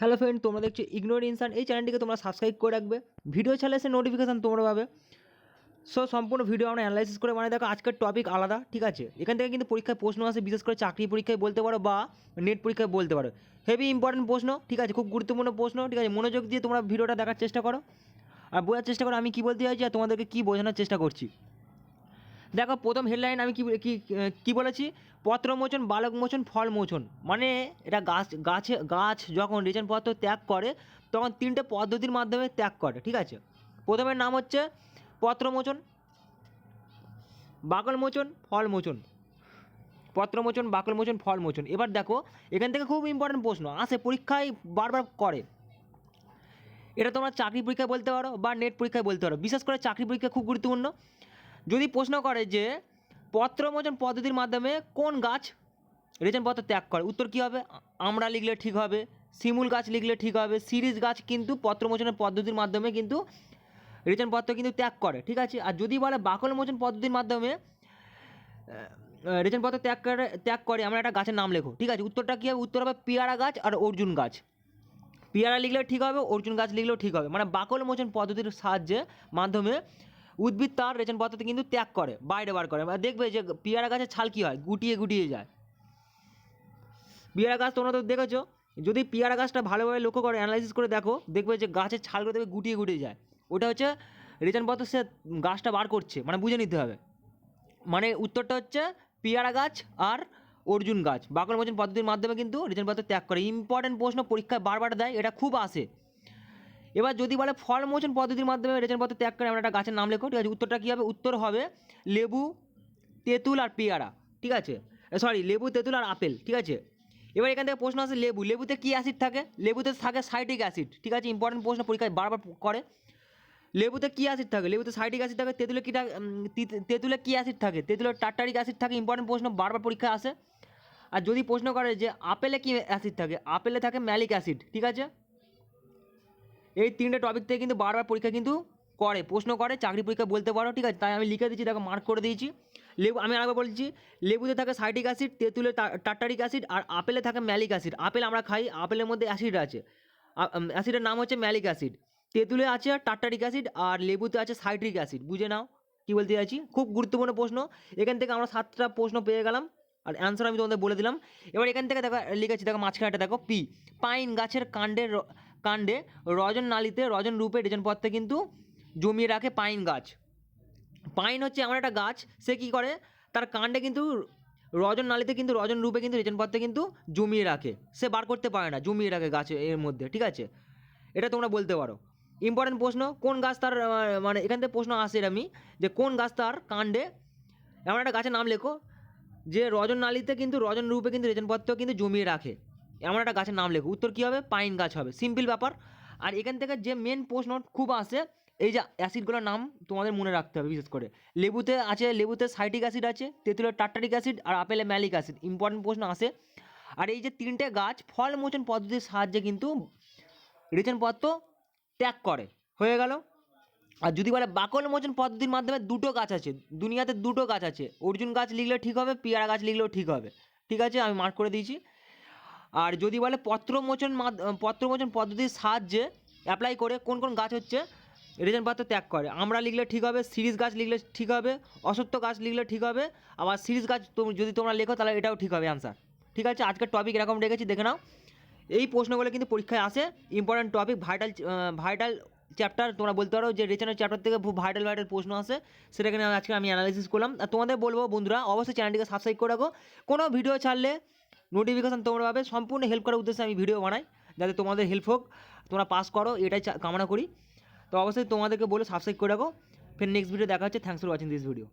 Hello friend তোমরা দেখছ ignore ইনসান এই চ্যানেলটিকে তোমরা সাবস্ক্রাইব করে রাখবে। ভিডিও ছাড়লে সে নোটিফিকেশান তোমরা পাবে। সো সম্পূর্ণ ভিডিও আমরা অ্যানালাইসিস করে মানে দেখো, আজকের টপিক আলাদা, ঠিক আছে? এখান থেকে কিন্তু পরীক্ষায় প্রশ্ন আসে, বিশেষ করে চাকরি পরীক্ষায় বলতে পারো বা নেট পরীক্ষায় বলতে পারো। হেভি ইম্পর্টেন্ট প্রশ্ন, ঠিক আছে? খুব গুরুত্বপূর্ণ প্রশ্ন, ঠিক আছে? মনোযোগ দিয়ে তোমরা ভিডিওটা দেখার চেষ্টা করো। আর বোঝার চেষ্টা করো আমি কী বলতে চাইছি আর তোমাদেরকে কী বোঝানোর চেষ্টা করছি। দেখো, প্রথম হেডলাইন আমি কি কি বলেছি? পত্রমোচন, বালকমোচন, ফলমোচন। মানে এটা গাছ, গাছে, গাছ যখন রেচনপত্র ত্যাগ করে, তখন তিনটে পদ্ধতির মাধ্যমে ত্যাগ করে, ঠিক আছে? প্রথমের নাম হচ্ছে পত্রমোচন, বাকলমোচন, ফলমোচন। পত্রমোচন, বাকলমোচন, ফলমোচন। এবার দেখো, এখান থেকে খুব ইম্পর্টেন্ট প্রশ্ন, আসে, পরীক্ষায় বারবার করে। এটা তোমরা চাকরি পরীক্ষায় বলতে পারো বা নেট পরীক্ষায় বলতে পারো। বিশেষ করে চাকরি পরীক্ষা খুব গুরুত্বপূর্ণ। যদি প্রশ্ন করে যে পত্রমোচন পদ্ধতির মাধ্যমে কোন গাছ রেচনপত্র ত্যাগ করে, উত্তর কী হবে? আমরা লিখলে ঠিক হবে, শিমুল গাছ লিখলে ঠিক হবে, সিরিজ গাছ কিন্তু পত্রমোচনের পদ্ধতির মাধ্যমে কিন্তু রেচনপত্র কিন্তু ত্যাগ করে, ঠিক আছে? আর যদি বলে বাকলমোচন পদ্ধতির মাধ্যমে রেচনপত্র ত্যাগ করে ত্যাগ করে, আমরা একটা গাছের নাম লেখো, ঠিক আছে? উত্তরটা কী হবে? উত্তর হবে পেয়ারা গাছ আর অর্জুন গাছ। পেয়ারা লিখলেও ঠিক হবে, অর্জুন গাছ লিখলেও ঠিক হবে। মানে বাকল মোচন পদ্ধতির সাহায্যে মাধ্যমে উদ্ভিদ তার রেচন পদ্ধতি কিন্তু ত্যাগ করে, বাইরে বার করে। দেখবে যে পেয়ারা গাছের ছাল কী হয়? গুটিয়ে গুটিয়ে যায়। পেয়ারা গাছ তোমরা তো দেখেছ, যদি পেয়ারা গাছটা ভালোভাবে লক্ষ্য করে অ্যানালাইসিস করে দেখো, দেখবে যে গাছের ছালগুলো দেখবে গুটিয়ে গুটিয়ে যায়। ওটা হচ্ছে রেচন পত্র সে গাছটা বার করছে মানে বুঝে নিতে হবে। মানে উত্তরটা হচ্ছে পেয়ারা গাছ আর অর্জুন গাছ। বাকল মোচন পদ্ধতির মাধ্যমে কিন্তু রেচনপত্র ত্যাগ করে। ইম্পর্টেন্ট প্রশ্ন পরীক্ষায় বারবার দেয়, এটা খুব আসে। এবার যদি বলে ফল মোচন পদ্ধতির মাধ্যমে রেচনপত্র ত্যাগ করে আমরা একটা গাছের নাম লেখো, ঠিক আছে? উত্তরটা কী হবে? উত্তর হবে লেবু, তেঁতুল আর পেয়ারা, ঠিক আছে? সরি লেবু, তেঁতুল আর আপেল, ঠিক আছে? এবার এখান থেকে প্রশ্ন আসে লেবু। লেবুতে কী অ্যাসিড থাকে? লেবুতে থাকে সাইট্রিক অ্যাসিড ঠিক আছে? ইম্পর্টেন্ট প্রশ্ন পরীক্ষায় বারবার করে। লেবুতে কী অ্যাসিড থাকে? লেবুতে সাইট্রিক অ্যাসিড থাকে, তেঁতুলে কী তেঁতুলে কী অ্যাসিড থাকে? তেঁতুলের টার্টারিক অ্যাসিড থাকে ইম্পর্টেন্ট প্রশ্ন বারবার পরীক্ষায় আসে। আর যদি প্রশ্ন করে যে আপেলে কী অ্যাসিড থাকে? আপেলে থাকে ম্যালিক অ্যাসিড ঠিক আছে? এই তিনটে টপিক থেকে কিন্তু বারবার পরীক্ষা কিন্তু করে। প্রশ্ন করে, চাকরি পরীক্ষা বলতে পারো, ঠিক আছে? তাই আমি লিখে দিচ্ছি, দেখো মার্ক করে দিয়েছি। লেবু, আমি আরেকবার বলছি লেবুতে থাকে সাইটিক অ্যাসিড তেঁতুলে টার্টারিক অ্যাসিড, আর আপেলে থাকে ম্যালিক অ্যাসিড। আপেল আমরা খাই, আপেলের মধ্যে অ্যাসিড আছে। অ্যাসিডের নাম হচ্ছে ম্যালিক অ্যাসিড। তেঁতুলে আছে টার্টারিক অ্যাসিড, আর লেবুতে আছে সাইট্রিক অ্যাসিড। বুঝে নাও কী বলতে চাইছি? খুব গুরুত্বপূর্ণ প্রশ্ন। এখান থেকে আমরা সাতটা প্রশ্ন পেয়ে গেলাম, আর অ্যান্সার আমি তোমাদের বলে দিলাম। এবার এখান থেকে দেখো লিখেছি দেখো, মাঝখানেটা, দেখো পি পাইন গাছের কাণ্ডের কাণ্ডে রজন নালীতে, রজন রূপে রেজন পত্রে কিন্তু জমিয়ে রাখে পাইন গাছ। পাইন হচ্ছে এমন একটা গাছ, সে কী করে? তার কাণ্ডে কিন্তু রজন নালীতে কিন্তু, রজন রূপে কিন্তু রেচন পত্রে কিন্তু জমিয়ে রাখে। সে বার করতে পারে না, জমিয়ে রাখে গাছে, এর মধ্যে, ঠিক আছে? এটা তোমরা বলতে পারো। ইম্পর্টেন্ট প্রশ্ন, কোন গাছ তার মানে এখান থেকে প্রশ্ন আসে আমি যে কোন গাছ তার কাণ্ডে, এমন একটা গাছের নাম লেখো, যে রজন নালীতে কিন্তু, রজন রূপে কিন্তু রেচনপত্র কিন্তু জমিয়ে রাখে। এমন একটা গাছের নাম লেখো। উত্তর কী হবে? পাইন গাছ হবে। সিম্পল ব্যাপার। আর এখান থেকে যে মেন প্রশ্ন খুব আসে, এই যে অ্যাসিডগুলোর নাম তোমাদের মনে রাখতে হবে বিশেষ করে। লেবুতে আছে, লেবুতে সাইটিক অ্যাসিড আছে, তেঁতুলের টার্টারিক অ্যাসিড আর আপেলে ম্যালিক অ্যাসিড ইম্পর্টেন্ট প্রশ্ন আসে। আর এই যে তিনটে গাছ ফল মোচন পদ্ধতির সাহায্যে কিন্তু রেচনপত্র ত্যাগ করে। হয়ে গেল। আর যদি বলে বাকল মোচন পদ্ধতির মাধ্যমে দুটো গাছ আছে, দুনিয়াতে দুটো গাছ আছে, অর্জুন গাছ লিখলে ঠিক হবে, পেয়ারা গাছ লিখলেও ঠিক হবে। ঠিক আছে, আমি মার্ক করে দিয়েছি। আর যদি বলে পত্রমোচন পত্রমোচন পদ্ধতির সাহায্যে অ্যাপ্লাই করে কোন কোন গাছ হচ্ছে রেজন পাত্র ত্যাগ করে। আমরা লিখলে ঠিক হবে, সিরিজ গাছ লিখলে ঠিক হবে অসত্য গাছ লিখলে ঠিক হবে, আবার সিরিজ গাছ যদি তোমরা লেখো তাহলে এটাও ঠিক হবে অ্যান্সার ঠিক আছে? আজকের টপিক এরকম রেখেছি, দেখে নাও। এই প্রশ্নগুলো কিন্তু পরীক্ষায় আসে। Important topic vital vital chapter তোমরা বলতে পারো যে রেচনের চ্যাপ্টার থেকে খুব ভাইটাল ভাইটাল প্রশ্ন আসে। সেটাকে নিয়ে আজকে আমি অ্যানালিসিস করলাম। আর তোমাদের বলব বন্ধুরা, অবশ্যই চ্যানেলটিকে সাবস্ক্রাইব করে রাখো। কোনো ভিডিও ছাড়লে নোটিফিকেশান তোমরা পাবে। সম্পূর্ণ হেল্প করার উদ্দেশ্যে আমি ভিডিও বানাই, যাতে তোমাদের হেল্প হোক, তোমরা পাস করো, এটাই কামনা করি। তো অবশ্যই তোমাদেরকে বলে সাবস্ক্রাইব করে রাখো। ফের নেক্সট ভিডিও দেখা হচ্ছে। Thanks for watching this video